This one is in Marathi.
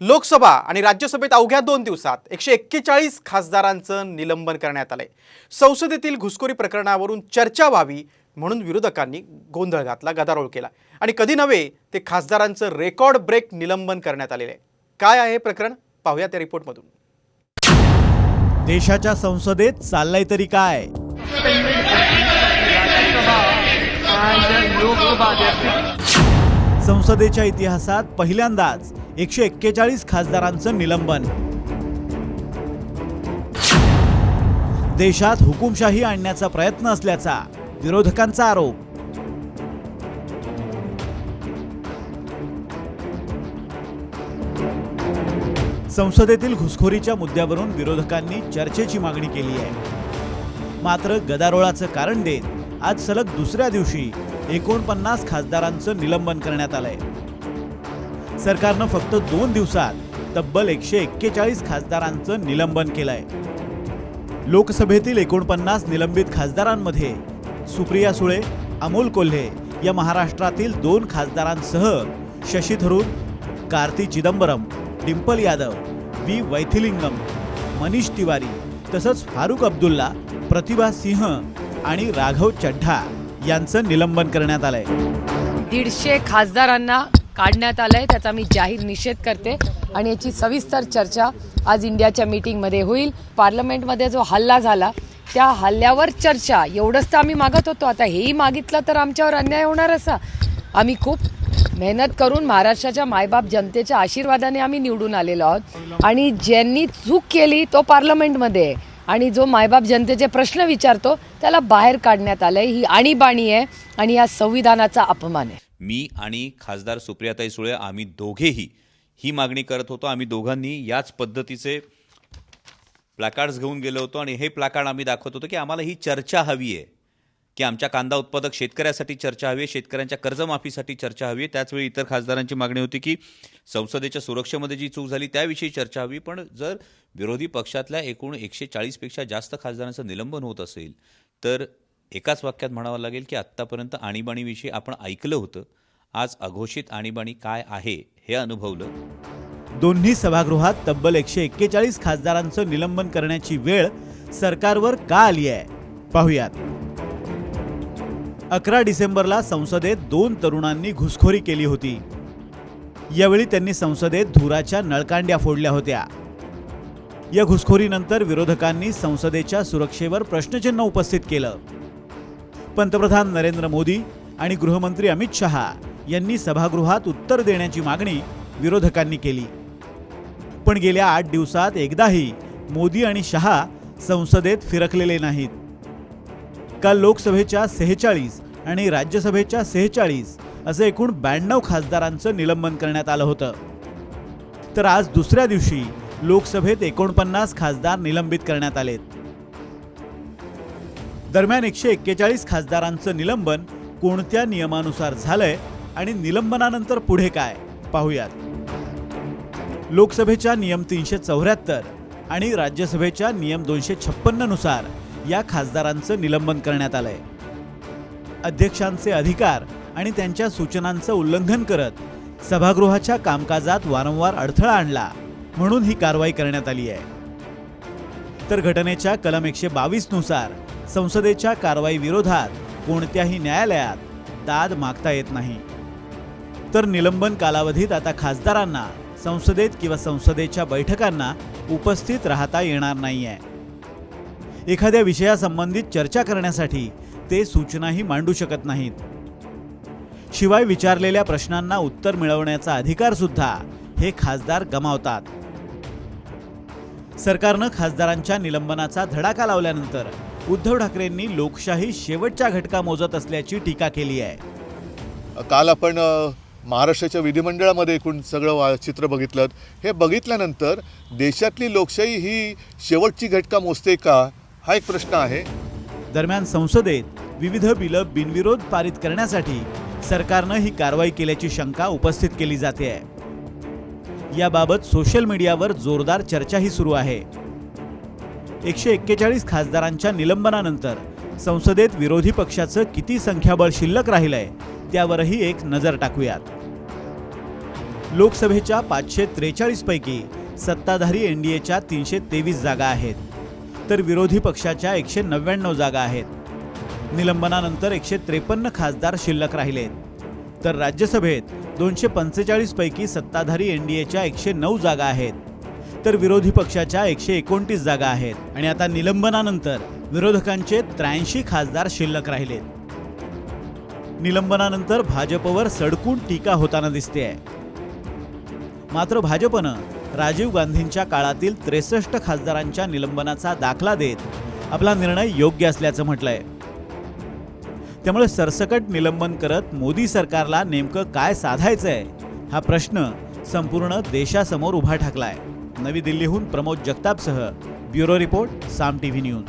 लोकसभा आणि राज्यसभेत अवघ्या दोन दिवसात एकशे एक्केचाळीस खासदारांचं निलंबन करण्यात आलंय. संसदेतील घुसखोरी प्रकरणावरून चर्चा व्हावी म्हणून विरोधकांनी गोंधळ घातला गदारोळ केला. आणि कधी नव्हे ते खासदारांचं रेकॉर्ड ब्रेक निलंबन करण्यात आलेलं आहे. काय आहे प्रकरण? पाहूया त्या रिपोर्टमधून. देशाच्या संसदेत चाललंय तरी काय? संसदेच्या इतिहासात पहिल्यांदाच एकशे एक्केचाळीस खासदारांचं निलंबन. देशात हुकुमशाही आणण्याचा प्रयत्न असल्याचा विरोधकांचा आरोप. संसदेतील घुसखोरीच्या मुद्द्यावरून विरोधकांनी चर्चेची मागणी केली आहे. मात्र गदारोळाचं कारण देत आज सलग दुसऱ्या दिवशी एकोणपन्नास खासदारांचं निलंबन करण्यात आलंय. सरकारनं फक्त दोन दिवसात तब्बल एकशे एक्केचाळीस खासदारांचं निलंबन केलंय. लोकसभेतील एकोणपन्नास निलंबित खासदारांमध्ये सुप्रिया सुळे अमोल कोल्हे या महाराष्ट्रातील दोन खासदारांसह शशी थरूर कार्ती चिदंबरम डिंपल यादव व्ही वैथिलिंगम मनीष तिवारी तसंच फारुख अब्दुल्ला प्रतिभा सिंह आणि राघव चड्ढा यांचं निलंबन करण्यात आलंय. दीडशे खासदारांना काढण्यात आलंय त्याचा मी जाहीर निषेध करते. आणि याची सविस्तर चर्चा आज इंडियाच्या मीटिंगमध्ये होईल. पार्लमेंटमध्ये जो हल्ला झाला त्या हल्ल्यावर चर्चा. एवढंच तर आम्ही मागत होतो. आता हेही मागितलं तर आमच्यावर अन्याय होणार असा. आम्ही खूप मेहनत करून महाराष्ट्राच्या मायबाप जनतेच्या आशीर्वादाने आम्ही निवडून आलेलो आहोत. आणि ज्यांनी चूक केली तो पार्लमेंटमध्ये आहे. आणि जो मायबाप जनतेचे प्रश्न विचारतो त्याला बाहेर काढण्यात आलंय. ही आणीबाणी आहे आणि या संविधानाचा अपमान आहे. मी आणि खासदार सुप्रियाताई सुळे आम्ही दोघेही ही मागणी करत होतो. आम्ही दोघांनी याच पद्धतीचे प्लॅकार्ड्स घेऊन गेलो होतो आणि हे प्लॅकार्ड आम्ही दाखवत होतो की आम्हाला ही चर्चा हवी आहे. की आमच्या कांदा उत्पादक शेतकऱ्यासाठी चर्चा हवी आहे शेतकऱ्यांच्या कर्जमाफीसाठी चर्चा हवी आहे. त्याचवेळी इतर खासदारांची मागणी होती की संसदेच्या सुरक्षेमध्ये जी चूक झाली त्याविषयी चर्चा हवी. पण जर विरोधी पक्षातल्या एकूण एकशे चाळीसपेक्षा जास्त खासदारांचं निलंबन होत असेल तर एकाच वाक्यात म्हणावं लागेल की आत्तापर्यंत आणीबाणीविषयी आपण ऐकलं होतं. आज अघोषित आणीबाणी काय आहे हे अनुभवलं. दोन्ही सभागृहात तब्बल एकशे एक्केचाळीस खासदारांचं निलंबन करण्याची वेळ सरकारवर का आली आहे? पाहुयात. अकरा डिसेंबरला संसदेत दोन तरुणांनी घुसखोरी केली होती. यावेळी त्यांनी संसदेत धुराच्या नळकांड्या फोडल्या होत्या. या घुसखोरीनंतर विरोधकांनी संसदेच्या सुरक्षेवर प्रश्नचिन्ह उपस्थित केलं. पंतप्रधान नरेंद्र मोदी आणि गृहमंत्री अमित शहा यांनी सभागृहात उत्तर देण्याची मागणी विरोधकांनी केली. पण गेल्या आठ दिवसात एकदाही मोदी आणि शहा संसदेत फिरकलेले नाहीत. काल लोकसभेच्या सेहेचाळीस आणि राज्यसभेच्या सेहेचाळीस असे एकूण ब्याण्णव खासदारांचं निलंबन करण्यात आलं होतं. तर आज दुसऱ्या दिवशी लोकसभेत एकोणपन्नास खासदार निलंबित करण्यात आलेत. दरम्यान एकशे एक्केचाळीस खासदारांचं निलंबन कोणत्या नियमानुसार झालंय आणि निलंबनानंतर पुढे काय पाहूयात. लोकसभेच्या नियम तीनशे चौऱ्याहत्तर आणि राज्यसभेच्या नियम दोनशे छप्पन्ननुसार या खासदारांचं निलंबन करण्यात आलंय. अध्यक्षांचे अधिकार आणि त्यांच्या सूचनांचं उल्लंघन करत सभागृहाच्या कामकाजात वारंवार अडथळा आणला म्हणून ही कारवाई करण्यात आली आहे. तर घटनेच्या कलम एकशे बावीसनुसार संसदेच्या कारवाई विरोधात कोणत्याही न्यायालयात दाद मागता येत नाही. तर निलंबन कालावधीत आता खासदारांना संसदेत किंवा संसदेच्या बैठकांना उपस्थित राहता येणार नाही आहे एखाद्या विषयासंबंधित चर्चा करण्यासाठी ते सूचनाही मांडू शकत नाहीत. शिवाय विचारलेल्या प्रश्नांना उत्तर मिळवण्याचा अधिकार सुद्धा हे खासदार गमावतात. सरकारनं खासदारांच्या निलंबनाचा धडाका लावल्यानंतर उद्धव ठाकरेंनी लोकशाही शेवटच्या घटका मोजत असल्याची टीका केली आहे. काल आपण महाराष्ट्राच्या विधिमंडळामध्ये एकूण सगळं वा चित्र बघितलं. हे बघितल्यानंतर देशातली लोकशाही ही शेवटची घटका मोजते का? हा एक प्रश्न आहे. दरम्यान संसदेत विविध बिलं बिनविरोध पारित करण्यासाठी सरकारनं ही कारवाई केल्याची शंका उपस्थित केली जाते आहे. याबाबत सोशल मीडियावर जोरदार चर्चाही सुरू आहे. एकशे एक्केचाळीस खासदारांच्या निलंबनानंतर संसदेत विरोधी पक्षाचं किती संख्याबळ शिल्लक राहिलंय त्यावरही एक नजर टाकूयात. लोकसभेच्या पाचशे त्रेचाळीसपैकी सत्ताधारी एन सत्ताधारी एनडीएच्या तीनशे तेवीस जागा आहेत तर विरोधी पक्षाच्या एकशे नव्याण्णव जागा आहेत. निलंबनानंतर एकशे त्रेपन्न खासदार शिल्लक राहिलेत तर राज्यसभेत दोनशे पंचेचाळीसपैकी सत्ताधारी एन सत्ताधारी एनडीएच्या एकशे नऊ जागा आहेत. तर विरोधी पक्षाच्या एकशे एकोणतीस जागा आहेत. आणि आता निलंबनानंतर विरोधकांचे त्र्याऐंशी खासदार शिल्लक राहिलेत. निलंबनानंतर भाजपवर सडकून टीका होताना दिसते मात्र भाजपनं राजीव गांधींच्या काळातील त्रेसष्ट खासदारांच्या निलंबनाचा दाखला देत आपला निर्णय योग्य असल्याचं म्हटलंय. त्यामुळे सरसकट निलंबन करत मोदी सरकारला नेमकं काय साधायचंय हा प्रश्न संपूर्ण देशासमोर उभा ठाकलाय. नवी दिल्लीहून Pramod जगतापसह bureau report Saam TV news.